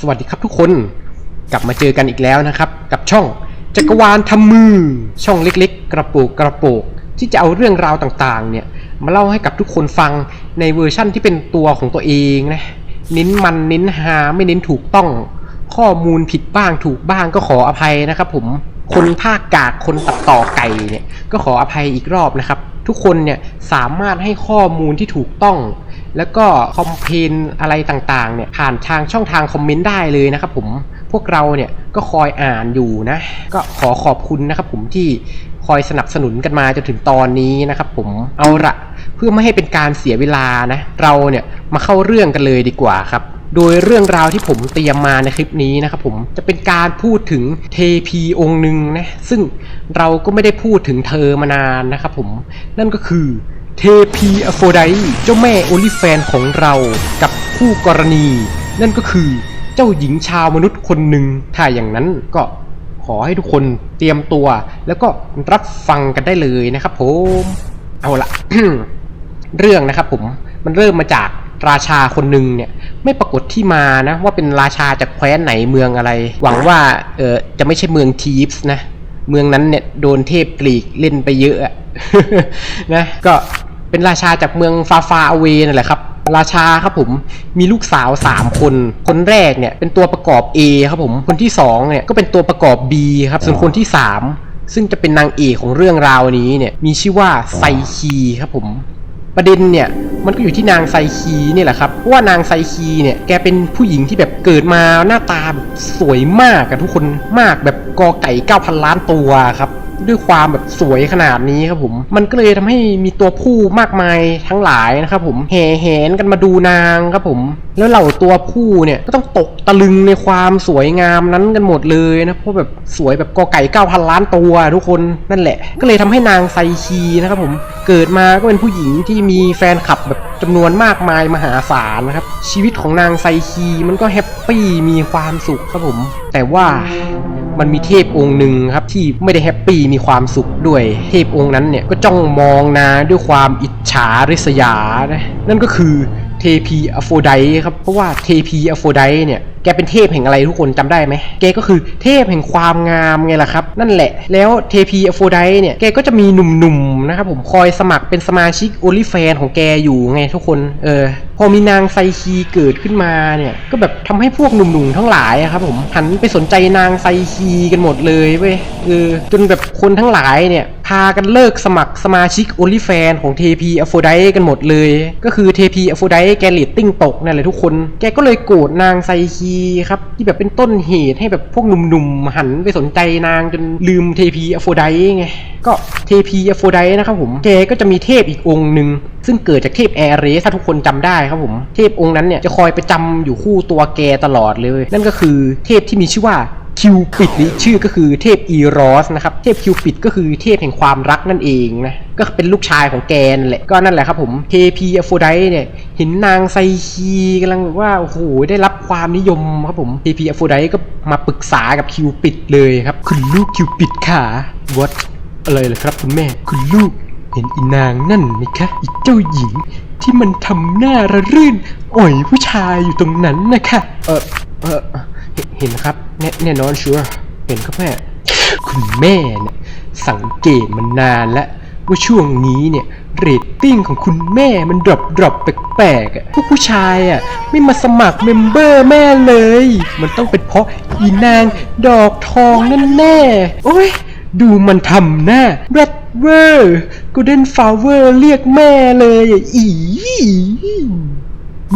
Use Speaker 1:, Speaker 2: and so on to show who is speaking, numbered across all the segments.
Speaker 1: สวัสดีครับทุกคนกลับมาเจอกันอีกแล้วนะครับ กับช่องจักรวาลทำมือ ช่องเล็กๆ กระปุกกระปุกที่จะเอาเรื่องราวต่างๆ เนี่ย มาเล่าให้กับทุกคนฟังในเวอร์ชั่นที่เป็นตัวของตัวเองนะเน้นมันเน้นหาไม่เน้นถูกต้อง ข้อมูลผิดบ้างถูกบ้างก็ขออภัยนะครับผมคนภาคกากคนตัดต่อไก่เนี่ยก็ขออภัยอีกรอบนะครับ ทุกคนเนี่ยสามารถให้ข้อมูลที่ถูกต้อง แล้วก็คอมเพนอะไรต่างๆเนี่ยผ่านทางช่องทางคอมเมนต์ได้เลยนะครับผมพวกเราเนี่ยก็คอยอ่านอยู่นะ ก็ขอขอบคุณนะครับผมที่คอยสนับสนุนกันมาจนถึงตอนนี้นะครับผมเอาละเพื่อไม่ให้เป็นการเสียเวลานะ เราเนี่ยมาเข้าเรื่องกันเลยดีกว่าครับ โดยเรื่องราวที่ผมเตรียมมาในคลิปนี้นะครับผมจะเป็นการพูดถึงเทพีองค์หนึ่งนะซึ่งเราก็ไม่ได้พูดถึงเธอมานานนะครับผมนั่นก็คือ เทพีอโฟไดเจ้าแม่โอลิแฟนของเรากับคู่กรณี นั่นก็คือเจ้าหญิงชาวมนุษย์คนหนึ่งถ้าอย่างนั้นก็ขอให้ทุกคนเตรียมตัว แล้วก็รับฟังกันได้เลยนะครับผมเอาละเรื่องนะครับผมมันเริ่มมาจากราชาคนหนึ่งเนี่ยไม่ปรากฏที่มานะว่าเป็นราชาจากแคว้นไหนเมืองอะไร หวังว่าเออจะไม่ใช่เมืองทีฟส์นะเมืองนั้นเนี่ยโดนเทพกรีกเล่นไปเยอะอะนะก็ เป็นราชาจากเมืองฟาฟาอเวนั่นแหละครับ ราชาครับผมมีลูกสาว 3 คน คนแรกเนี่ยเป็นตัวประกอบ A ครับผมคนที่2เนี่ยก็เป็นตัวประกอบ B ครับส่วนคนที่ 3 ซึ่งจะเป็นนางเอกของเรื่องราวนี้เนี่ยมีชื่อว่าไซคีครับผมประเด็นเนี่ยมันก็อยู่ที่นางไซคีเนี่ยแหละครับเพราะว่านางไซคีเนี่ยแกเป็นผู้หญิงที่แบบเกิดมาหน้าตาแบบสวยมากอะทุกคนมากแบบกอไก่9,000ล้านตัวครับ ด้วยความแบบสวยขนาดนี้ครับผม มันก็เลยทำให้มีตัวผู้มากมายทั้งหลายนะครับผมแห่แหนกันมาดูนางครับผม แล้วเหล่าตัวผู้เนี่ยก็ต้องตกตะลึงในความสวยงามนั้นกันหมดเลยนะเพราะแบบสวยแบบกอไก่9,000ล้านตัวทุกคนนั่นแหละ ก็เลยทำให้นางไซคีนะครับผมเกิดมาก็เป็นผู้หญิงที่มีแฟนคลับแบบจำนวนมากมายมหาศาลนะครับ ชีวิตของนางไซคีมันก็แฮปปี้มีความสุขครับผม แต่ว่า มันมีเทพองค์หนึ่งครับที่ไม่ได้แฮปปี้มีความสุขด้วย เทพองค์นั้นเนี่ยก็จ้องมองนาด้วยความอิจฉาริษยานะนั่นก็คือ เทพีอโฟไดครับ เพราะว่าเทพีอโฟไดเนี่ยแกเป็นเทพแห่งอะไรทุกคนจำได้ไหมแกก็คือเทพแห่งความงามไงล่ะครับ นั่นแหละ แล้วเทพีอโฟไดเนี่ยแกก็จะมีหนุ่มๆนะครับผมคอยสมัครเป็นสมาชิกโอลิแฟนของแกอยู่ไงทุกคน เออ พอมีนางไซคีเกิดขึ้นมาเนี่ย ก็แบบทำให้พวกหนุ่มๆทั้งหลายครับผมหันไปสนใจนางไซคีกันหมดเลยเว้ยเออจนแบบคนทั้งหลายเนี่ย พากันเลิกสมัครสมาชิกโอลิแฟนของเทพีอโฟไดกันหมดเลย ก็คือเทพีอโฟไดแกเลตติ้งตกนั่นแหละทุกคน แกก็เลยโกรธนางไซคีครับที่แบบเป็นต้นเหตุให้แบบพวกหนุ่มๆ หันไปสนใจนางจนลืมเทพีอโฟไดไง ก็เทพีอโฟไดนะครับผม แกก็จะมีเทพอีกองค์หนึ่งซึ่งเกิดจากเทพแอร์เรสถ้าทุกคนจำได้ครับผม เทพองค์นั้นเนี่ยจะคอยประจำอยู่คู่ตัวแกตลอดเลย นั่นก็คือเทพที่มีชื่อว่า คิวปิดหรือชื่อก็คือเทพอีรอสนะครับเทพคิวปิดก็คือเทพแห่งความรักนั่นเองนะก็เป็นลูกชายของแกนแหละก็นั่นแหละครับผมเทพีอโฟไดเนี่ยเห็นนางไซคีกำลังแบบว่าโอ้โหได้รับความนิยมครับผมเทพีอโฟไดก็มาปรึกษากับคิวปิดเลยครับคุณลูกคิวปิดค่ะ what อะไรเลยครับคุณแม่คุณลูกเห็นอีนางนั่นไหมคะอีเจ้าหญิงที่มันทำหน้าระรื่นอ่อยผู้ชายอยู่ตรงนั้นนะคะเออเออ เห็นครับ แน่แน่นอนชัวร์เห็นครับแม่คุณแม่เนี่ยสังเกตมันนานแล้วว่าช่วงนี้เนี่ยเรตติ้งของคุณแม่มันดรอปดรอปแปลกๆอะพวกผู้ชายอะไม่มาสมัครเมมเบอร์แม่เลย มันต้องเป็นเพราะอีนางดอกทองนั่นแน่โอ้ยดูมันทำหน้า Red เวอร์กูเดนฟาวเวอร์เรียกแม่เลยอี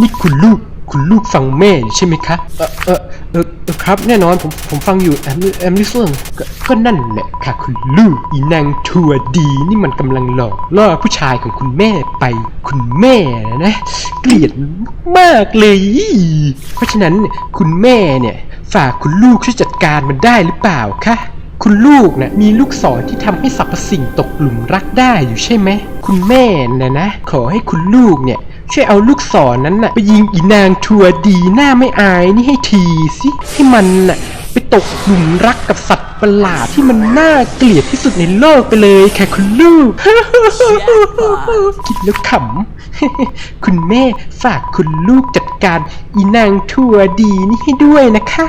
Speaker 1: นี่คุณลูกคุณลูกฟังแม่ใช่ไหมคะ เออเออ เออเออครับแน่นอนผมผมฟังอยู่แอมแอมลิสงก็ก็นั่นแหละค่ะคุณลูกอีนางทัวดี นี่มันกำลังหลอกล่อผู้ชายของคุณแม่ไป คุณแม่นะ เกลียดมากเลย เพราะฉะนั้นคุณแม่เนี่ย ฝากคุณลูกช่วยจัดการมันได้หรือเปล่าคะคุณลูกนะ่ะมีลูกศรที่ทำให้สรรพสิ่งตกหลุมรักได้อยู่ใช่ไหม คุณแม่นะนะ ขอให้คุณลูกเนี่ย ช่วยเอาลูกศรนนั้นน่ะ ไปยิงอีนางทัวดีหน้าไม่อายนี่ให้ทีสิให้มันน่ะไปตกหลุมรักกับสัตว์ประหลาดที่มันน่าเกลียดที่สุดในโลกไปเลยค่ะคุณลูก คิดแล้วขำ คุณแม่ฝากคุณลูกจัดการอีนางทัวดีนี่ให้ด้วยนะคะ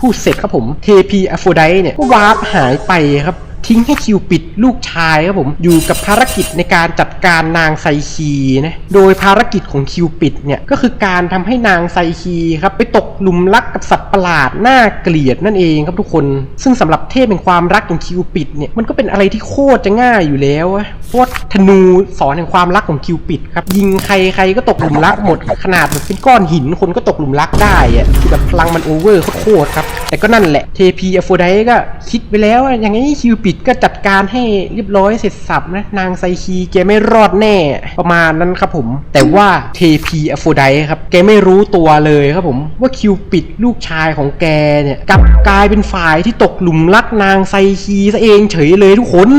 Speaker 1: พูดเสร็จครับผม เทพีอโฟไดเนี่ยก็วาร์ปหายไปครับ ทิ้งให้คิวปิดลูกชายครับผมอยู่กับภารกิจในการจัดการนางไซคีนะโดยภารกิจของคิวปิดเนี่ยก็คือการทำให้นางไซคีครับไปตกหลุมรักกับสัตว์ประหลาดน่าเกลียดนั่นเองครับทุกคน ซึ่งสำหรับเทพเป็นความรักของคิวปิดเนี่ยมันก็เป็นอะไรที่โคตรจะง่ายอยู่แล้วเพราะธนูสอนแห่งความรักของคิวปิดครับยิงใครใครก็ตกหลุมรักหมด ขนาดแบบเป็นก้อนหินคนก็ตกหลุมรักได้อะคือแบบพลังมันโอเวอร์โคตรครับ แต่ก็นั่นแหละเทพีอโฟไดก็คิดไปแล้วว่าอย่างนี้คิวปิดก็จัดการให้เรียบร้อยเสร็จสับนะนางไซคีแกไม่รอดแน่ประมาณนั้นครับผม แต่ว่าเทพีอโฟไดครับแกไม่รู้ตัวเลยครับผมว่าคิวปิดลูกชายของแกเนี่ยกลับกลายเป็นฝ่ายที่ตกหลุมรักนางไซคีซะเองเฉยเลยทุกคน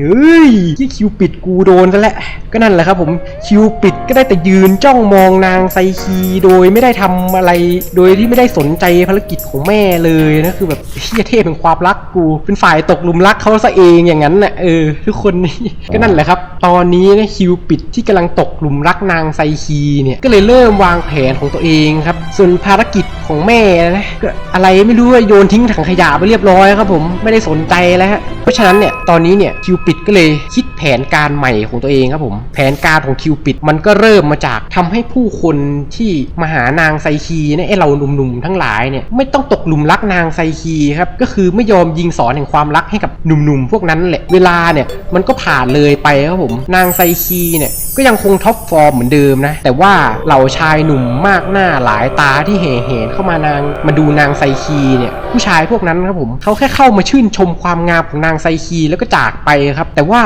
Speaker 1: เฮ้ยที่คิวปิดกูโดนซะแล้วก็นั่นแหละครับผมคิวปิดก็ได้แต่ยืนจ้องมองนางไซคีโดยไม่ได้ทำอะไร โดยที่ไม่ได้สนใจภารกิจของแม่เลยยนะคือแบบเฮียเทพเป็นความรักกู เป็นฝ่ายตกหลุมรักเขาซะเองอย่างนั้นน่ะเออทุกคนนี่ก็นั่นแหละครับ ตอนนี้นะคิวปิดที่กำลังตกหลุมรักนางไซคีเนี่ยก็เลยเริ่มวางแผนของตัวเองครับ ส่วนภารกิจของแม่นะก็อะไรไม่รู้โยนทิ้งถังขยะไปเรียบร้อยครับผมไม่ได้สนใจแล้วฮะเพราะฉะนั้นเนี่ยตอนนี้เนี่ยคิวปิดก็เลยคิดแผนการใหม่ของตัวเองครับผมแผนการของคิวปิดมันก็เริ่มมาจากทำให้ผู้คนที่มาหานางไซคีเนี่ยไอเราหนุ่มๆทั้งหลายเนี่ยไม่ต้องตกหลุมรักนางไซคีครับก็คือไม่ยอมยิงสอนแห่งความรักให้กับหนุ่มๆพวกนั้นแหละเวลาเนี่ยมันก็ผ่านเลยไปครับผมนางไซคีเนี่ยก็ยังคงท็อปฟอร์มเหมือนเดิมนะแต่ว่าเหล่าชายหนุ่มมากหน้าหลายตาที่เห่เห็นเข้ามานางมาดูนางไซคีเนี่ยผู้ชายพวกนั้นครับผมเขาแค่เข้ามาชื่นชมความงามของนางไซคีแล้วก็จากไปครับ แต่ว่า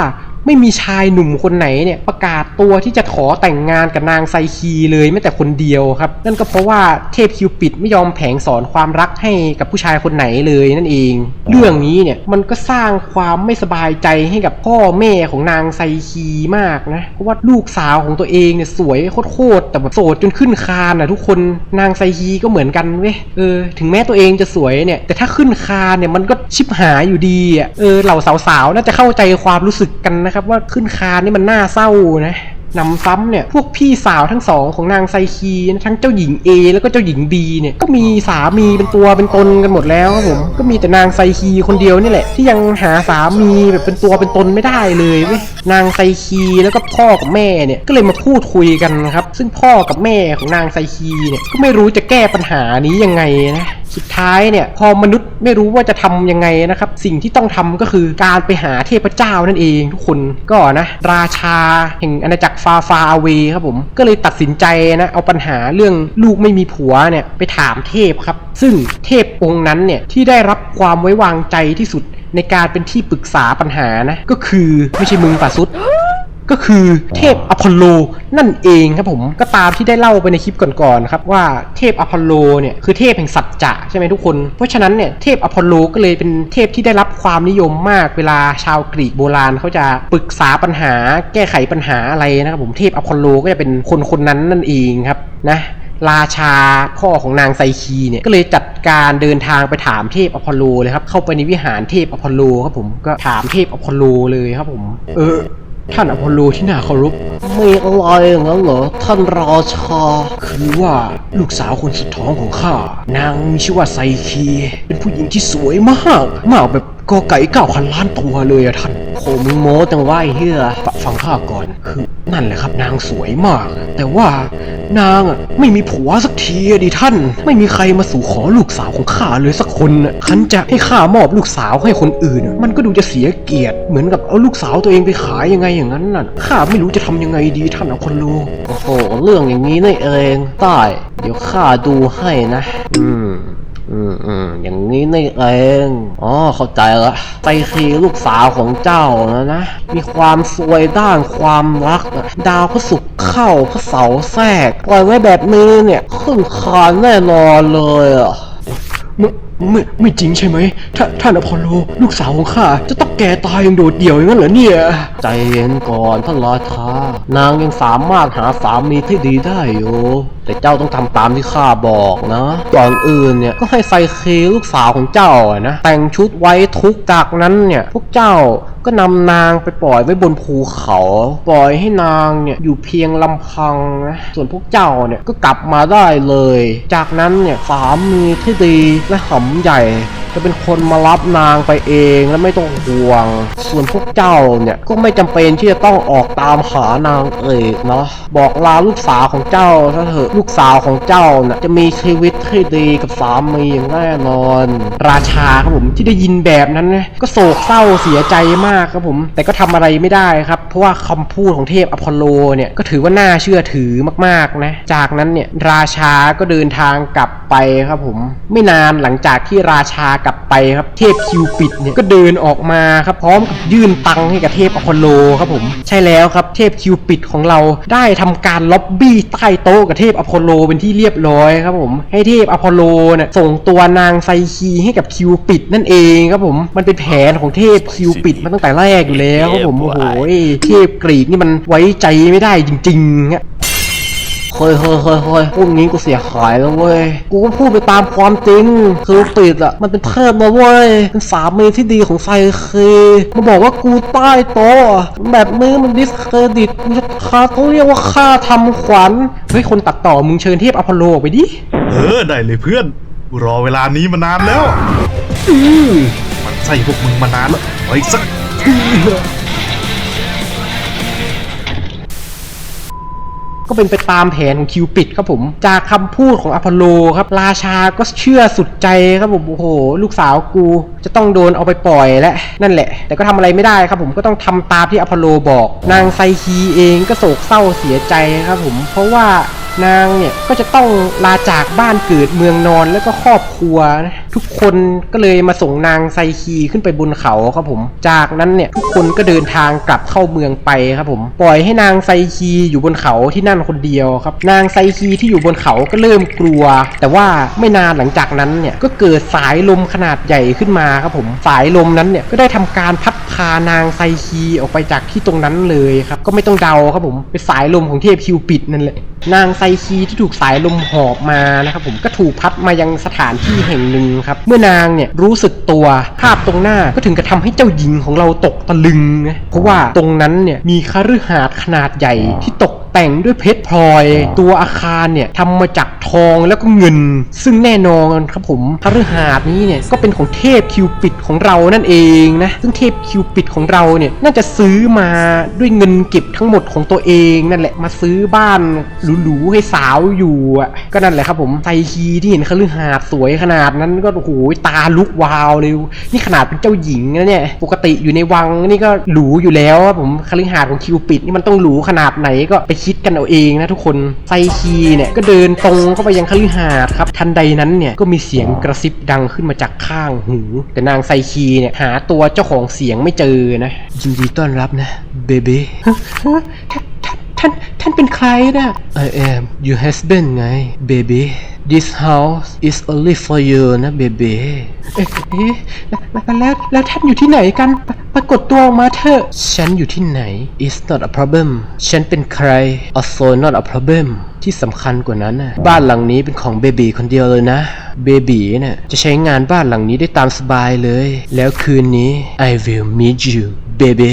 Speaker 1: ไม่มีชายหนุ่มคนไหนเนี่ยประกาศตัวที่จะขอแต่งงานกับนางไซคีเลยแม้แต่คนเดียวครับ นั่นก็เพราะว่าเทพคิวปิดไม่ยอมแผงสอนความรักให้กับผู้ชายคนไหนเลยนั่นเอง เรื่องนี้เนี่ยมันก็สร้างความไม่สบายใจให้กับพ่อแม่ของนางไซคีมากนะเพราะว่าลูกสาวของตัวเองเนี่ยสวยโคตรๆแต่แบบโสดจนขึ้นคานอะทุกคนนางไซคีก็เหมือนกันเว้ยเออถึงแม้ตัวเองจะสวยเนี่ย แต่ถ้าขึ้นคานเนี่ยมันก็ชิบหายอยู่ดีอะเออเหล่าสาวๆน่าจะเข้าใจความรู้สึกกันนะะครับว่าขึ้นคานนี่มันน่าเศร้านะนำซ้ำเนี่ยพวกพี่สาวทั้งสองของนางไซคีนะทั้งเจ้าหญิง A แล้วก็เจ้าหญิง B เนี่ยก็มีสามีเป็นตัวเป็นตนกันหมดแล้วครับผมก็มีแต่นางไซคีคนเดียวนี่แหละ ที่ยังหาสามีแบบเป็นตัวเป็นตนไม่ได้เลยเว้ยนางไซคีแล้วก็พ่อกับแม่เนี่ยก็เลยมาพูดคุยกันครับซึ่งพ่อกับแม่ของนางไซคีเนี่ยก็ไม่รู้จะแก้ปัญหานี้ยังไงนะ สุดท้ายเนี่ยพอมนุษย์ไม่รู้ว่าจะทำยังไงนะครับ สิ่งที่ต้องทำก็คือการไปหาเทพเจ้านั่นเองทุกคนก็นะ ราชาแห่งอาณาจักรฟาฟาเวครับผม ก็เลยตัดสินใจนะเอาปัญหาเรื่องลูกไม่มีผัวเนี่ยไปถามเทพครับ ซึ่งเทพองค์นั้นเนี่ยที่ได้รับความไว้วางใจที่สุดในการเป็นที่ปรึกษาปัญหานะก็คือไม่ใช่มึงป่าซุด ก็คือเทพอพอลโลนั่นเองครับผมก็ตามที่ได้เล่าไปในคลิปก่อนๆนะครับว่าเทพอพอลโลเนี่ยคือเทพแห่งสัจจะใช่ไหมทุกคน เพราะฉะนั้นเนี่ยเทพอพอลโลก็เลยเป็นเทพที่ได้รับความนิยมมากเวลาชาวกรีกโบราณเขาจะปรึกษาปัญหา แก้ไขปัญหาอะไรนะครับผมเทพอพอลโลก็จะเป็นคนคนนั้นนั่นเองครับนะราชาพ่อของนางไซคีเนี่ยก็เลยจัดการเดินทางไปถามเทพอพอลโลเลยครับเข้าไปในวิหารเทพอพอลโลครับผมก็ถามเทพอพอลโลเลยครับผม เออ ท่านอพอลโลที่น่าเคารพไม่อะไรอย่างนั้นเหรอท่านราชา คือว่าลูกสาวคนสุดท้องของข้า นางมีชื่อว่าไซคี เป็นผู้หญิงที่สวยมาก มากแบบกอไก่เก้าพันล้านตัวเลยอะท่านโหมึงโม้จังว่าไอ้เฮียฟฟังข้าก่อนคือ นั่นแหละครับ นางสวยมาก แต่ว่านางอะไม่มีผัวสักทีอะดิท่าน ไม่มีใครมาสู่ขอลูกสาวของข้าเลยสักคนอะคันจะให้ข้ามอบลูกสาวให้คนอื่นอะมันก็ดูจะเสียเกียรติ เหมือนกับเอาลูกสาวตัวเองไปขายยังไงอย่างนั้นน่ะข้าไม่รู้จะทำยังไงดีท่านเอาคนรู้โอ้โหเรื่องอย่างนี้นี่เองได้เดี๋ยวข้าดูให้นะ อืม อืมอืมอย่างนี้นี่เองอ๋อเข้าใจละไปคีลูกสาวของเจ้านะนะ มีความสวยด้านความรักอะดาวพระศุกร์เข้าพระเสาร์แทรกปล่อยไว้แบบนี้เนี่ยขึ้นคานแน่นอนเลยอะ ไม่ไม่จริงใช่ไหมท่าท่านอพอลโลลูกสาวของข้าจะต้องแก่ตายอย่างโดดเดี่ยวอย่างนั้นเหรอเนี่ย ใจเย็นก่อนท่านราชานางยังสามารถหาสามีที่ดีได้อยู่ แต่เจ้าต้องทำตามที่ข้าบอกนะก่อนอื่นเนี่ยก็ให้ไซเคลูกสาวของเจ้าอะนะแต่งชุดไว้ทุกจากนั้นเนี่ยพวกเจ้าก็นำนางไปปล่อยไว้บนภูเขา ปล่อยให้นางเนี่ยอยู่เพียงลำพังนะส่วนพวกเจ้าเนี่ยก็กลับมาได้เลย จากนั้นเนี่ยสามีที่ดีและหำใหญ่จะเป็นคนมารับนางไปเองและไม่ต้องห่วง ส่วนพวกเจ้าเนี่ยก็ไม่จำเป็นที่จะต้องออกตามหานางเอกเนาะบอกลาลูกสาวของเจ้าซะเถอะลูกสาวของเจ้าน่ะจะมีชีวิตที่ดีกับสามีอย่างแน่นอน ราชาครับผมที่ได้ยินแบบนั้นนะก็โศกเศร้าเสียใจมากากครับผม แต่ก็ทำอะไรไม่ได้ครับ เพราะว่าคำพูดของเทพอพอลโลเนี่ยก็ถือว่าน่าเชื่อถือมากๆนะ จากนั้นเนี่ยราชาก็เดินทางกลับไปครับผม ไม่นานหลังจากที่ราชากลับไปครับเทพคิวปิดเนี่ยก็เดินออกมาครับพร้อมกับยื่นตังค์ให้กับเทพอพอลโลครับผม ใช่แล้วครับเทพคิวปิดของเราได้ทำการล็อบบี้ใต้โต๊ะกับเทพอพอลโลเป็นที่เรียบร้อยครับผม ให้เทพอพอลโลเนี่ยส่งตัวนางไซคีให้กับคิวปิดนั่นเองครับผมมันเป็นแผนของเทพคิวปิดมาตั้งแต่แรกอยู่แล้วครับผมโอ้โหเทพกรีกนี่มันไว้ใจไม่ได้จริงๆอะเฮ้ยเฮ้ยเฮ้ยเฮ้ยพวกนี้กูเสียหายแล้วเว้ย กูก็พูดไปตามความจริง คือปิดอะมันเป็นเพื่อนมาเว้ย เป็นสามีที่ดีของไซเคมาบอกว่ากูใต้โต๊ะอะแบบนี้มันดิสเครดิตกูจะคาต้องเรียกว่าค่าทำขวัญ เฮ้ย คนตัดต่อมึงเชิญเทพอพอลโลออกไปดิ
Speaker 2: เออ ได้เลยเพื่อนกูรอเวลานี้มานานแล้ว
Speaker 1: อือ
Speaker 2: มันใช่พวกมึงมานานแล้วไอ้สัก
Speaker 1: ก็เป็นไปตามแผนของคิวปิดครับผม จากคำพูดของอพอลโลครับ ราชาก็เชื่อสุดใจครับผมโอ้โห ลูกสาวกูจะต้องโดนเอาไปปล่อยและนั่นแหละ แต่ก็ทำอะไรไม่ได้ครับผมก็ต้องทำตามที่อพอลโลบอก นางไซคีเองก็โศกเศร้าเสียใจครับผม เพราะว่า นางเนี่ยก็จะต้องลาจากบ้านเกิดเมืองนอนแล้วก็ครอบครัวนะทุกคนก็เลยมาส่งนางไซคีขึ้นไปบนเขาครับผม จากนั้นเนี่ยทุกคนก็เดินทางกลับเข้าเมืองไปครับผม ปล่อยให้นางไซคีอยู่บนเขาที่นั่นคนเดียวครับ นางไซคีที่อยู่บนเขาก็เริ่มกลัว แต่ว่าไม่นานหลังจากนั้นเนี่ยก็เกิดสายลมขนาดใหญ่ขึ้นมาครับผม สายลมนั้นเนี่ยก็ได้ทำการพั พานางไซคีออกไปจากที่ตรงนั้นเลยครับ ก็ไม่ต้องเดาครับผมเป็นสายลมของเทพคิวปิดนั่นแหละนางไซคีที่ถูกสายลมหอบมานะครับผมก็ถูกพัดมายังสถานที่แห่งหนึ่งครับ เมื่อนางเนี่ยรู้สึกตัวภาพตรงหน้าก็ถึงกระทำให้เจ้าหญิงของเราตกตะลึงนะเพราะว่าตรงนั้นเนี่ยมีคฤหาสน์ขนาดใหญ่ที่ตก แต่งด้วยเพชรพลอย ตัวอาคารเนี่ยทำมาจากทองแล้วก็เงิน ซึ่งแน่นอนครับผมคฤหาสนี้เนี่ยก็เป็นของเทพคิวปิดของเรานั่นเองนะซึ่งเทพคิวปิดของเราเนี่ยน่าจะซื้อมาด้วยเงินเก็บทั้งหมดของตัวเองนั่นแหละมาซื้อบ้านหรูๆให้สาวอยู่อะก็นั่นแหละครับผมไซคีที่เห็นคฤหาสน์สวยขนาดนั้นก็โอ้โหตาลุกวาวเลยนี่ขนาดเป็นเจ้าหญิงนะเนี่ยปกติอยู่ในวังนี่ก็หรูอยู่แล้วครับผมคฤหาสน์ของคิวปิดนี่มันต้องหรูขนาดไหนก็ไปคิดกันเอาเองนะทุกคนไซคีเนี่ยก็เดินตรงเข้าไปยังคฤหาสน์ครับทันใดนั้นเนี่ยก็มีเสียงกระซิบดังขึ้นมาจากข้างหู แต่นางไซคีเนี่ยหาตัวเจ้าของเสียงไม่เจอนะยินดีต้อนรับนะเบบี ท่าน ท่านเป็นใครนะ I am your husband ไง baby this house is only for you นะ baby เอ๊ะเอ๊ะแล้วแล้วแล้วท่านอยู่ที่ไหนกันปปรากฏตัวออกมาเถอะฉันอยู่ที่ไหน is not a problem ฉันเป็นใคร also not a problem ที่สำคัญกว่านั้นน่ะบ้านหลังนี้เป็นของเบบีคนเดียวเลยนะเบบีเนี่ยจะใช้งานบ้านหลังนี้ได้ตามสบายเลย แล้วคืนนี้ I will meet you baby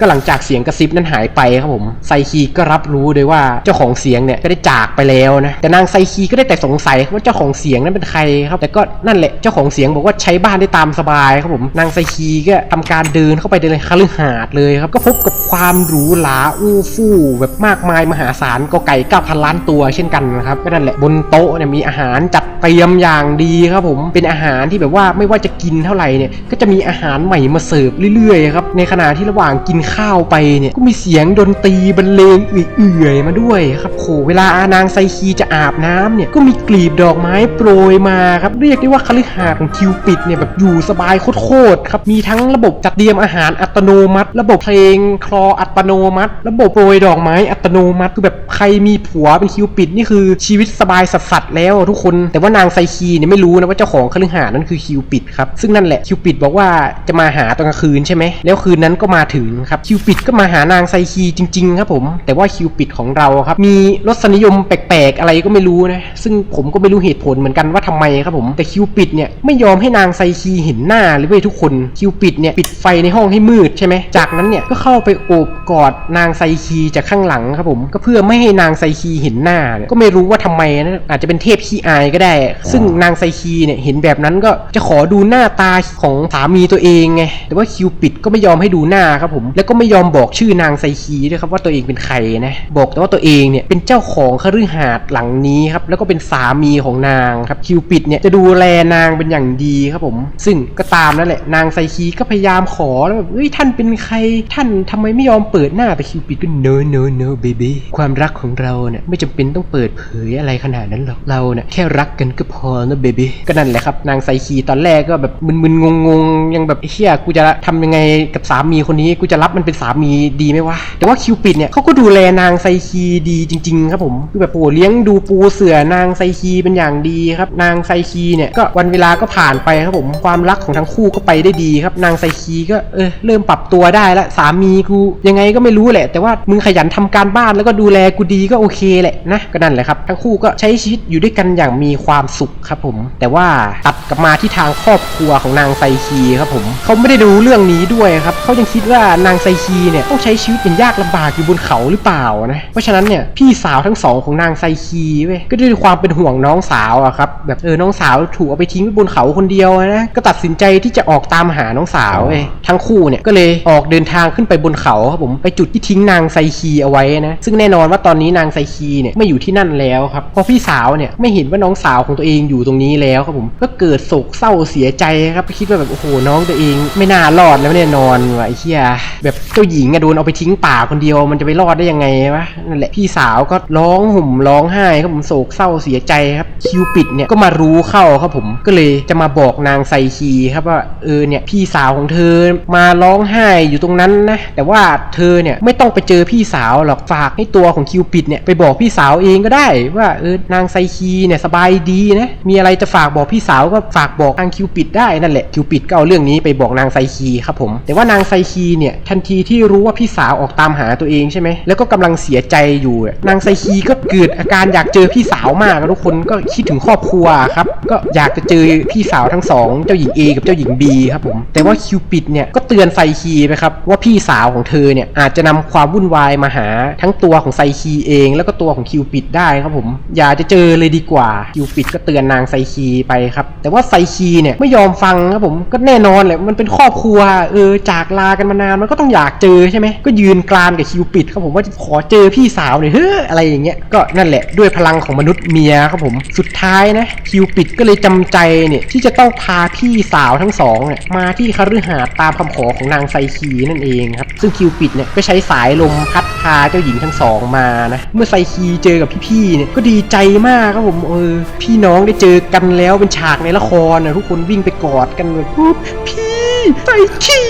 Speaker 1: ก็หลังจากเสียงกระซิบนั้นหายไปครับผมไซคีก็รับรู้เลยว่าเจ้าของเสียงเนี่ยก็ได้จากไปแล้วนะแต่นางไซคีก็ได้แต่สงสัยว่าเจ้าของเสียงนั้นเป็นใครครับแต่ก็นั่นแหละเจ้าของเสียงบอกว่าใช้บ้านได้ตามสบายครับผมนางไซคีก็ทำการเดินเข้าไปในคฤหาสน์เลยครับก็พบกับความหรูหราอู้ฟู่แบบมากมายมหาศาลก็ไก่เก้าพันล้านตัวเช่นกันนะครับก็นั่นแหละบนโต๊ะเนี่ยมีอาหารจัดเตรียมอย่างดีครับผมเป็นอาหารที่แบบว่าไม่ว่าจะกินเท่าไหร่เนี่ยก็จะมีอาหารใหม่มาเสิร์ฟเรื่อยๆครับในขณะที่ระหว่างกินข้าวไปเนี่ยก็มีเสียงดนตรีบรรเลงเอื่อยๆมาด้วยครับโหเวลาอานางไซคีจะอาบน้ำเนี่ยก็มีกลีบดอกไม้โปรยมาครับเรียกได้ว่าคฤหาสน์ของคิวปิดเนี่ยแบบอยู่สบายโคตรครับมีทั้งระบบจัดเตรียมอาหารอัตโนมัติ ระบบเพลงคลออัตโนมัติ ระบบโปรยดอกไม้อัตโนมัติคือแบบใครมีผัวเป็นคิวปิดนี่คือชีวิตสบายสัสๆแล้วทุกคน แต่ว่านางไซคีเนี่ยไม่รู้นะว่าเจ้าของคฤหาสน์นั้นคือคิวปิดครับซึ่งนั่นแหละคิวปิดบอกว่าจะมาหาตอนกลางคืนใช่ไหมแล้วคืนนั้นก็มาถึงครับคิวปิดก็มาหานางไซคีจริงๆครับผม แต่ว่าคิวปิดของเราครับ มีรสนิยมแปลกๆอะไรก็ไม่รู้นะ ซึ่งผมก็ไม่รู้เหตุผลเหมือนกันว่าทำไมครับผม แต่คิวปิดเนี่ยไม่ยอมให้นางไซคีเห็นหน้าเลยเว้ยทุกคน คิวปิดเนี่ยปิดไฟในห้องให้มืดใช่ไหม จากนั้นเนี่ยก็เข้าไปโอบกอดนางไซคีจากข้างหลังครับผม ก็เพื่อไม่ให้นางไซคีเห็นหน้าเนี่ยก็ไม่รู้ว่าทำไมนะอาจจะเป็นเทพขี้อายก็ได้ ซึ่งนางไซคีเนี่ยเห็นแบบนั้นก็จะขอดูหน้าตาของสามีตัวเองไงแต่ว่าคิวปิดก็ไม่ยอมให้ดูหน้าครับผมแล้วก็ไม่ยอมบอกชื่อนางไซคีด้วยครับว่าตัวเองเป็นใครนะบอกแต่ว่าตัวเองเนี่ยเป็นเจ้าของคฤหาสน์หลังนี้ครับแล้วก็เป็นสามีของนางครับคิวปิดเนี่ยจะดูแลนางเป็นอย่างดีครับผม ซึ่งก็ตามนั่นแหละนางไซคีก็พยายามขอแล้วแบบเอ้ยท่านเป็นใครท่านทำไมไม่ยอมเปิดหน้าแต่คิวปิดก็ no no no baby ความรักของเราเนี่ยไม่จำเป็นต้องเปิดเผยอะไรขนาดนั้นหรอกเราเนี่ยแค่รักกันก็พอนะ baby ก็นั่นแหละครับนางไซคีตอนแรกก็แบบมึนๆงงๆยังแบบเฮียกูจะทำยังไงกับสามีคนนี้กูจะรับมันเป็นสามีดีไหมวะ แต่ว่าคิวปิดเนี่ยเขาก็ดูแลนางไซคีดีจริงๆครับผมคือแบบโอ้เลี้ยงดูปูเสือนางไซคีเป็นอย่างดีครับ นางไซคีเนี่ยก็วันเวลาก็ผ่านไปครับผมความรักของทั้งคู่ก็ไปได้ดีครับ นางไซคีก็เออเริ่มปรับตัวได้ละสามีกูยังไงก็ไม่รู้แหละ แต่ว่ามึงขยันทำการบ้านแล้วก็ดูแลกูดีก็โอเคแหละนะก็นั่นแหละครับ ทั้งคู่ก็ใช้ชีวิตอยู่ด้วยกันอย่างมีความสุขครับผม แต่ว่าตัดกลับมาที่ทางครอบครัวของนางไซคีครับผมเขาไม่ได้รู้เรื่องนี้ด้วยครับเขายังคิดว่านางไซคีเนี่ยต้องใช้ชีวิตอย่างยากลำบากอยู่บนเขาหรือเปล่านะเพราะฉะนั้นเนี่ยพี่สาวทั้งสองของนางไซคีเว้ยก็ด้วยความเป็นห่วงน้องสาวอะครับแบบเออน้องสาวถูกเอาไปทิ้งไว้บนเขาคนเดียวนะก็ตัดสินใจที่จะออกตามหาน้องสาวเว้ยทั้งคู่เนี่ยก็เลยออกเดินทางขึ้นไปบนเขาครับผมไปจุดที่ทิ้งนางไซคีเอาไว้นะซึ่งแน่นอนว่าตอนนี้นางไซคีเนี่ยไม่อยู่ที่นั่นแล้วครับเพราะพี่สาวเนี่ยไม่เห็นว่าน้องสาวของตัวเองอยู่ตรงนี้แล้วครับผมก็เกิดโศกเศร้าเสียใจครับคิดว่าแบบโอ้โหน้องตัวเอง ไม่น่ารอดแล้วแน่นอนว่ะไอ้เหี้ยแบบเจ้าหญิงอะโดนเอาไปทิ้งป่าคนเดียวมันจะไปรอดได้ยังไงวะนั่นแหละพี่สาวก็ร้องห่มร้องไห้ครับผมโศกเศร้าเสียใจครับคิวปิดเนี่ยก็มารู้เข้าครับผมก็เลยจะมาบอกนางไซคีครับว่าเออเนี่ยพี่สาวของเธอมาร้องไห้อยู่ตรงนั้นนะแต่ว่าเธอเนี่ยไม่ต้องไปเจอพี่สาวหรอกฝากให้ตัวของคิวปิดเนี่ยไปบอกพี่สาวเองก็ได้ว่าเออนางไซคีเนี่ยสบายดีนะมีอะไรจะฝากบอกพี่สาวก็ฝากบอกทางคิวปิดได้นั่นแหละคิวปิดก็เอาเรื่องนี้ไปบอกนางไซคีครับผมแต่ว่านางไซคีเนี่ยทันทีที่รู้ว่าพี่สาวออกตามหาตัวเองใช่ไหมแล้วก็กำลังเสียใจอยู่ นางไซคีก็เกิดอาการอยากเจอพี่สาวมากทุกคนก็คิดถึงครอบครัวครับ ก็อยากจะเจอพี่สาวทั้งสองเจ้าหญิง A กับเจ้าหญิง B ครับผมแต่ว่าคิวปิดเนี่ยก็เตือนไซคีไปครับว่าพี่สาวของเธอเนี่ยอาจจะนำความวุ่นวายมาหาทั้งตัวของไซคีเอง แล้วก็ตัวของคิวปิดได้ครับผมอย่าจะเจอเลยดีกว่าคิวปิดก็เตือนนางไซคีไปครับแต่ว่าไซคีเนี่ยไม่ยอมฟังครับผมก็แน่นอนแหละมันเป็นครอบครัวเออจากลากันมานานมันก็ต้องอยากเจอใช่ไหมก็ยืนกรานกับคิวปิดครับผมว่าขอเจอพี่สาวหน่อยเฮ้ออะไรอย่างเงี้ยก็นั่นแหละด้วยพลังของมนุษย์เมียครับผมสุดท้ายนะคิวปิดก็เลยจำใจเนี่ยที่จะต้องพาพี่สาวทั้งสองเนี่ยมาที่คฤหาสน์ตามคำขอของนางไซคีนั่นเองครับซึ่งคิวปิดเนี่ยก็ใช้สายลมพัดพาเจ้าหญิงทั้งสองมานะเมื่อไซคีเจอกับพี่ๆเนี่ยก็ดีใจมากครับผมเออพี่น้องได้เจอกันแล้วเป็นฉากในละครนะทุกคนวิ่งไปกอดกันแบบปุ๊บพี่ไซคี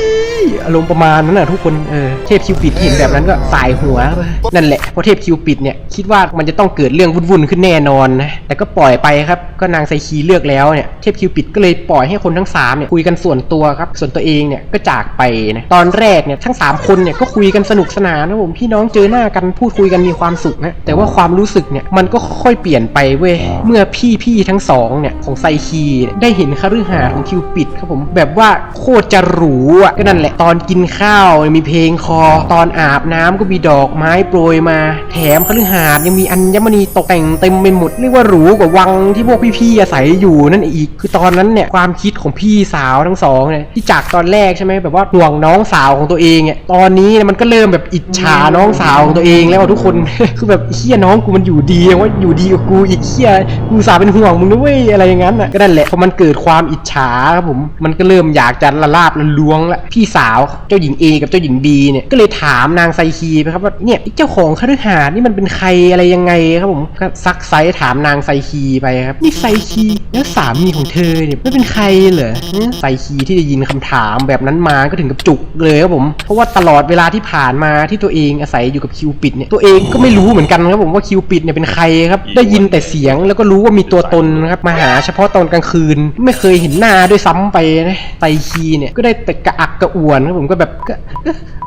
Speaker 1: อารมณ์ประมาณนั้นนะทุกคนเออเทพคิวปิดเห็นแบบนั้นก็สายหัวไปนั่นแหละเพราะเทพคิวปิดเนี่ยคิดว่ามันจะต้องเกิดเรื่องวุ่นๆขึ้นแน่นอนนะแต่ก็ปล่อยไปครับก็นางไซคีเลือกแล้วเนี่ยเทพคิวปิดก็เลยปล่อยให้คนทั้งสามเนี่ยคุยกันส่วนตัวครับส่วนตัวเองเนี่ยก็จากไปนะตอนแรกเนี่ยทั้งสามคนเนี่ยก็คุยกันสนุกสนานนะผมพี่น้องเจอหน้ากันพูดคุยกันมีความสุขนะแต่ว่าความรู้สึกเนี่ยมันก็ค่อยเปลี่ยนไปเว้ยเมื่อพี่พี่ๆทั้งสองเนี่ยของไซคีได้เห็นคฤหาสน์ของคิวปิดครับผมแบบว่าโคตรจะหรูอะก็นั่นแหละตอนกินข้าวมีเพลงคอ ตอนอาบน้ำก็มีดอกไม้โปรยมา แถมคฤหาสน์ยังมีอัญมณีตกแต่งเต็มไปหมดเรียกว่าหรูกว่าวังที่พวกพี่ๆอาศัยอยู่นั่นอีก คือตอนนั้นเนี่ยความคิดของพี่สาวทั้งสองเนี่ยที่จากตอนแรกใช่ไหมแบบว่าห่วงน้องสาวของตัวเองเนี่ยตอนนี้เนี่ยมันก็เริ่มแบบอิจฉาน้องสาวของตัวเองแล้วอะทุกคนคือแบบเฮียน้องกูมันอยู่ดีว่าอยู่ดีกับกูอีกเฮียกูสาเป็นห่วงมึงนะเว้ยอะไรอย่างนั้นอะก็นั่นแหละพอมันเกิดความอิจฉาครับผมมันก็เริ่มอยากจะละลาบละล้วงละพี่สาวเจ้าหญิง A กับเจ้าหญิง B เนี่ยก็เลยถามนางไซคีไปครับว่าเนี่ยไอ้เจ้าของคฤหาสน์นี่มันเป็นใครอะไรยังไงครับผมก็ซักไซถามนางไซคีไปครับนี่ไซคีแล้วสามีของเธอเนี่ยไม่เป็นใครเหรอฮะไซคีที่ได้ยินคำถามแบบนั้นมาก็ถึงกับจุกเลยครับผมเพราะว่าตลอดเวลาที่ผ่านมาที่ตัวเองอาศัยอยู่กับคิวปิดเนี่ยตัวเองก็ไม่รู้เหมือนกันครับผมว่าคิวปิดเนี่ยเป็นใครครับได้ยินแต่เสียงแล้วก็รู้ว่ามีตัวตนนะครับมาหาเฉพาะตอนกลางคืน ไม่เคยเห็นหน้าด้วยซ้ำไปนะไซคีเนี่ยก็ได้แต่กระอักกระอ่วนครับผมก็แบบก็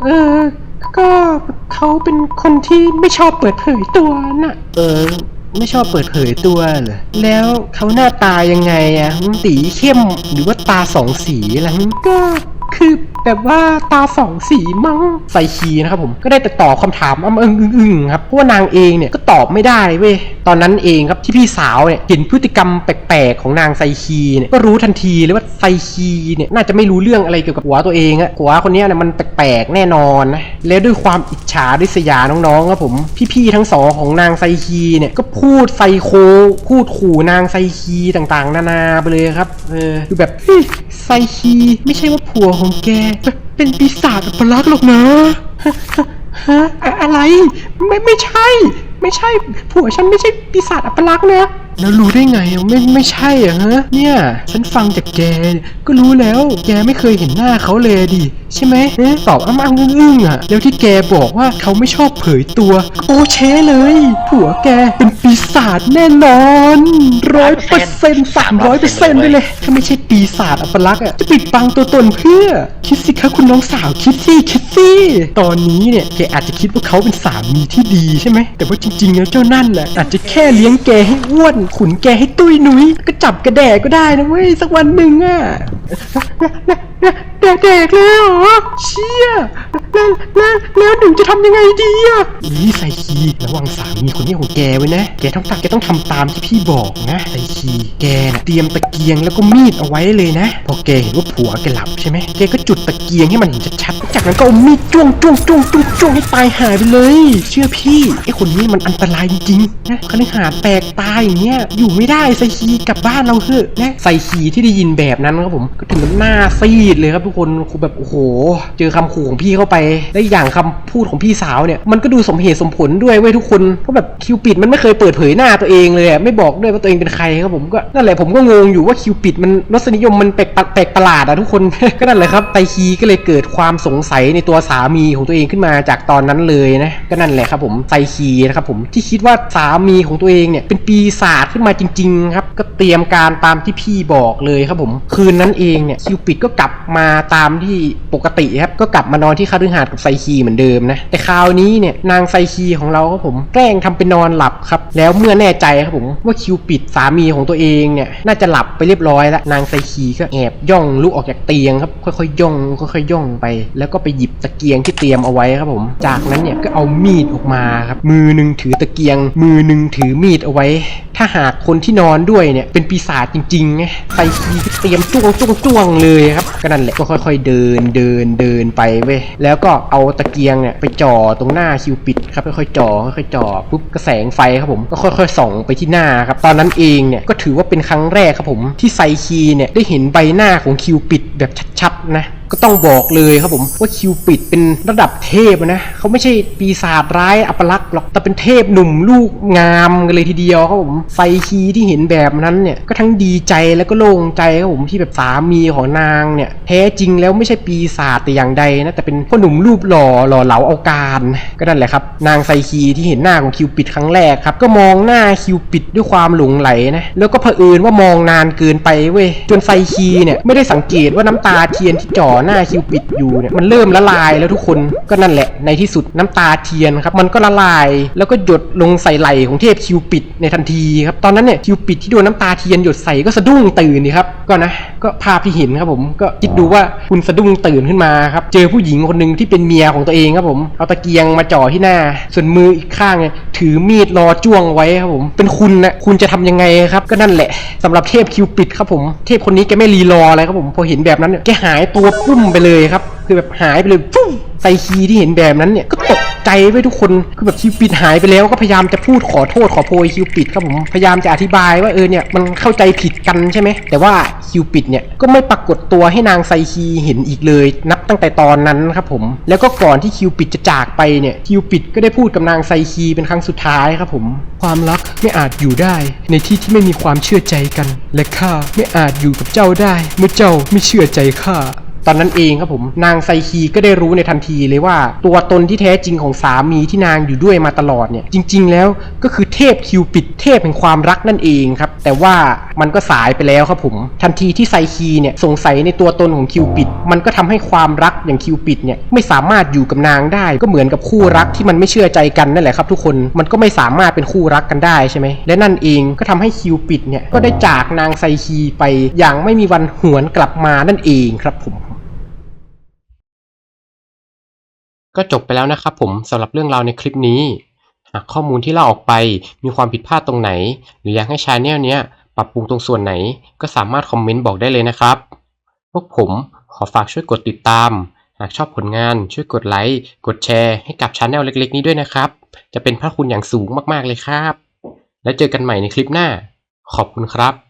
Speaker 1: เออก็เขาเป็นคนที่ไม่ชอบเปิดเผยตัวน่ะ เออ ไม่ชอบเปิดเผยตัวเหรอแล้วเขาหน้าตายังไงอะสีเข้มหรือว่าตาสองสีอะไรก็ คือแบบว่าตาสองสีมั้งไซคีนะครับผมก็ได้แต่ตอบคำถามอ้ำอึ้งอึ้งอึ้งครับเพราะว่านางเองเนี่ยก็ตอบไม่ได้เว้ยตอนนั้นเองครับที่พี่สาวเนี่ยเห็นพฤติกรรมแปลกๆของนางไซคีเนี่ยก็รู้ทันทีเลยว่าไซคีเนี่ยน่าจะไม่รู้เรื่องอะไรเกี่ยวกับหัวตัวเองอะหัวคนเนี้ยเนี่ยมันแปลกๆแน่นอนนะแล้วด้วยความอิจฉาริษยาน้องๆครับผมพี่ๆทั้งสองของนางไซคีเนี่ยก็พูดไซโคพูดขู่นางไซคีต่างๆ นานาไปเลยครับเออคือแบบไซคีไม่ใช่ว่าผัวของแกเป็นปีศาจอัปลักษณ์หรอกนะฮะอะไร ไม่ไม่ใช่ ไม่ใช่ผัวฉันไม่ใช่ปีศาจอัปลักษณ์นะแล้วรู้ได้ไงไม่ไม่ใช่อะฮะ เนี่ย ฉันฟังจากแกก็รู้แล้ว แกไม่เคยเห็นหน้าเขาเลยดิ ใช่ไหมเอ๊ตอบอ้ำอ้ำอึ้งอึ้งอะแล้วที่แกบอกว่าเขาไม่ชอบเผยตัว โอเชเลย ผัวแกเป็นปีศาจแน่นอนร้อยเปอร์เซ็นต์สามร้อยเปอร์เซ็นต์ไปเลย ถ้าไม่ใช่ปีศาจอัปลักษณ์อะจะปิดบังตัวตนเพื่อ คิดสิคะคุณน้องสาวคิดสิคิดสิตอนนี้เนี่ยแกอาจจะคิดว่าเขาเป็นสามีที่ดีใช่ไหมแต่ว่าจริงๆแล้วเจ้านั่นแหละอาจจะแค่เลี้ยงแกให้อ้วน ขุนแกให้ตุ้ยนุ้ยก็จับกระแดกก็ได้นะเว้ยสักวันหนึ่งอะแดกแดกเลยเหรอเชี่ยแล้วแล้วแล้วหนูจะทำยังไงดีอะนี่ไซคีระวังสามีคนนี้ของแกไว้นะ แกต้องตักแกต้องทำตามที่พี่บอกนะไซคีแกนะเตรียมตะเกียงแล้วก็มีดเอาไว้เลยนะ พอแกเห็นว่าผัวแกหลับใช่ไหมแกก็จุดตะเกียงให้มันเห็นชัดๆจากนั้นก็เอามีดจ้วงจ้วงจ้วงจ้วงจ้วงให้ตายหายไปเลย เชื่อพี่ไอ้คนนี้มันอันตรายจริงๆนะคฤหาสน์แตกตายอย่างเงี้ยอยู่ไม่ได้ไซคีกลับบ้านเราเถอะนะไซคีที่ได้ยินแบบนั้นครับผมก็ถึงกับหน้าซีดเลยครับทุกคนคือแบบโอ้โห เจอคำขู่ของพี่เข้าไปและอย่างคำพูดของพี่สาวเนี่ยมันก็ดูสมเหตุสมผลด้วยเว้ยทุกคนเพราะแบบคิวปิดมันไม่เคยเปิดเผยหน้าตัวเองเลยไม่บอกด้วยว่าตัวเองเป็นใครครับผมก็นั่นแหละผมก็งงอยู่ว่าคิวปิดมันรสนิยมมันแปลกแปลกประหลาดอะทุกคนก็นั่นแหละครับไตคีก็เลยเกิดความสงสัยในตัวสามีของตัวเองขึ้นมาจากตอนนั้นเลยนะก็นั่นแหละครับผมไตคีนะครับผมที่คิดว่าสามีของตัวเองเนี่ยเป็นปีศาจขึ้นมาจริงๆครับก็เตรียมการตามที่พี่บอกเลยครับผม คืนนั้นเองเนี่ยคิวปิดก็กลับมาตามที่ปกติครับก็กลับมานอนที่คฤหาสน์กับไซคีเหมือนเดิมนะแต่คราวนี้เนี่ยนางไซคีของเราครับผมแกล้งทำเป็นนอนหลับครับแล้วเมื่อแน่ใจครับผมว่าคิวปิดสามีของตัวเองเนี่ยน่าจะหลับไปเรียบร้อยแล้วนางไซคีก็แอบย่องลุกออกจากเตียงครับค่อยๆย่องค่อยๆย่องไป แล้วก็ไปหยิบตะเกียงที่เตรียมเอาไว้ครับผม จากนั้นเนี่ยก็เอามีดออกมาครับมือหนึ่งถือตะเกียง มือหนึ่งถือมีดเอาไว้ ถ้าหากคนที่นอนด้วยเนี่ย เป็นปีศาจจริงๆไงไซคีก็เตรียมจ้วงจ้วงจ้วงเลยครับก็นั่นแหละก็ค่อย ๆ เดินเดินเดินไปเว้ยแล้วก็เอาตะเกียงเนี่ยไปจ่อตรงหน้าคิวปิดครับค่อยๆจ่อค่อยๆจ่อปุ๊บกระแสงไฟครับผมก็ค่อยๆส่องไปที่หน้าครับตอนนั้นเองเนี่ยก็ถือว่าเป็นครั้งแรกครับผมที่ไซคีเนี่ยได้เห็นใบหน้าของคิวปิดแบบชัดๆนะ ก็ต้องบอกเลยครับผมว่าคิวปิดเป็นระดับเทพนะเขาไม่ใช่ปีศาจร้ายอัปลักษณ์หรอกแต่เป็นเทพหนุ่มลูกงามกันเลยทีเดียวครับผมไซคีที่เห็นแบบนั้นเนี่ยก็ทั้งดีใจแล้วก็โล่งใจครับผมที่แบบสามีของนางเนี่ยแท้จริงแล้วไม่ใช่ปีศาจแต่อย่างใดนะแต่เป็นพ่อหนุ่มรูปหล่อหล่อเหลาเอาการก็นั่นแหละครับนางไซคีที่เห็นหน้าของคิวปิดครั้งแรกครับก็มองหน้าคิวปิดด้วยความหลงไหลนะแล้วก็เผอิญว่ามองนานเกินไปเว้ยจนไซคีเนี่ยไม่ได้สังเกตว่าน้ำตาเทียนที่จ่อหน้าคิวปิดอยู่เนี่ยมันเริ่มละลายแล้วทุกคนก็นั่นแหละในที่สุดน้ำตาเทียนครับมันก็ละลายแล้วก็หยดลงใส่ไหล่ของเทพคิวปิดในทันทีครับตอนนั้นเนี่ยคิวปิดที่โดนน้ำตาเทียนหยดใส่ก็สะดุ้งตื่นนี่ครับก็นะก็ภาพที่เห็นครับผมก็คิดดูว่าคุณสะดุ้งตื่นขึ้นมาครับเจอผู้หญิงคนหนึ่งที่เป็นเมียของตัวเองครับผมเอาตะเกียงมาจ่อที่หน้า ส่วนมืออีกข้างเนี่ยถือมีดรอจ้วงไว้ครับผมเป็นคุณนะคุณจะทำยังไงครับก็นั่นแหละสำหรับเทพคิวปิดครับผมเทพคนนี้แกไม่รีรออะไรครับผมพอเห็นแบบนั้นแกหายตัวปุมไปเลยครับ คือแบบหายไปเลยฟุ้งไซคีที่เห็นแบบนั้นเนี่ยก็ตกใจไว้ทุกคนคือแบบคิวปิดหายไปแล้วก็พยายามจะพูดขอโทษขอโพยคิวปิดครับผมพยายามจะอธิบายว่าเออเนี่ยมันเข้าใจผิดกันใช่ไหมแต่ว่าคิวปิดเนี่ยก็ไม่ปรากฏตัวให้นางไซคีเห็นอีกเลย นับตั้งแต่ตอนนั้นครับผม แล้วก็ก่อนที่คิวปิดจะจากไปเนี่ยคิวปิดก็ได้พูดกับนางไซคีเป็นครั้งสุดท้ายครับผม ความรักไม่อาจอยู่ได้ ในที่ที่ไม่มีความเชื่อใจกัน และข้าไม่อาจอยู่กับเจ้าได้ เมื่อเจ้าไม่เชื่อใจข้า ตอนนั้นเองครับผมนางไซคีก็ได้รู้ในทันทีเลยว่า ตัวตนที่แท้จริงของสามีที่นางอยู่ด้วยมาตลอดเนี่ยจริง ๆ แล้วก็คือเทพคิวปิดเทพแห่งความรักนั่นเองครับแต่ว่ามันก็สายไปแล้วครับผมทันทีที่ไซคีเนี่ยสงสัยในตัวตนของคิวปิด มันก็ทำให้ความรักอย่างคิวปิดเนี่ยไม่สามารถอยู่กับนางได้ ก็เหมือนกับคู่รักที่มันไม่เชื่อใจกันนั่นแหละครับ ทุกคนมันก็ไม่สามารถเป็นคู่รักกันได้ใช่ไหมและนั่นเองก็ทำให้คิวปิดเนี่ยก็ได้จากนางไซคีไปอย่างไม่มีวันหวนกลับมานั่นเองครับผม ก็จบไปแล้วนะครับผมสำหรับเรื่องราวในคลิปนี้ หากข้อมูลที่เล่าออกไปมีความผิดพลาดตรงไหน หรืออยากให้ชาแนลเนี้ยปรับปรุงตรงส่วนไหน ก็สามารถคอมเมนต์บอกได้เลยนะครับ พวกผมขอฝากช่วยกดติดตาม หากชอบผลงานช่วยกดไลค์กดแชร์ให้กับชาแนลเล็ก ๆ นี้ด้วยนะครับ จะเป็นพระคุณอย่างสูงมากๆเลยครับ แล้วเจอกันใหม่ในคลิปหน้า ขอบคุณครับ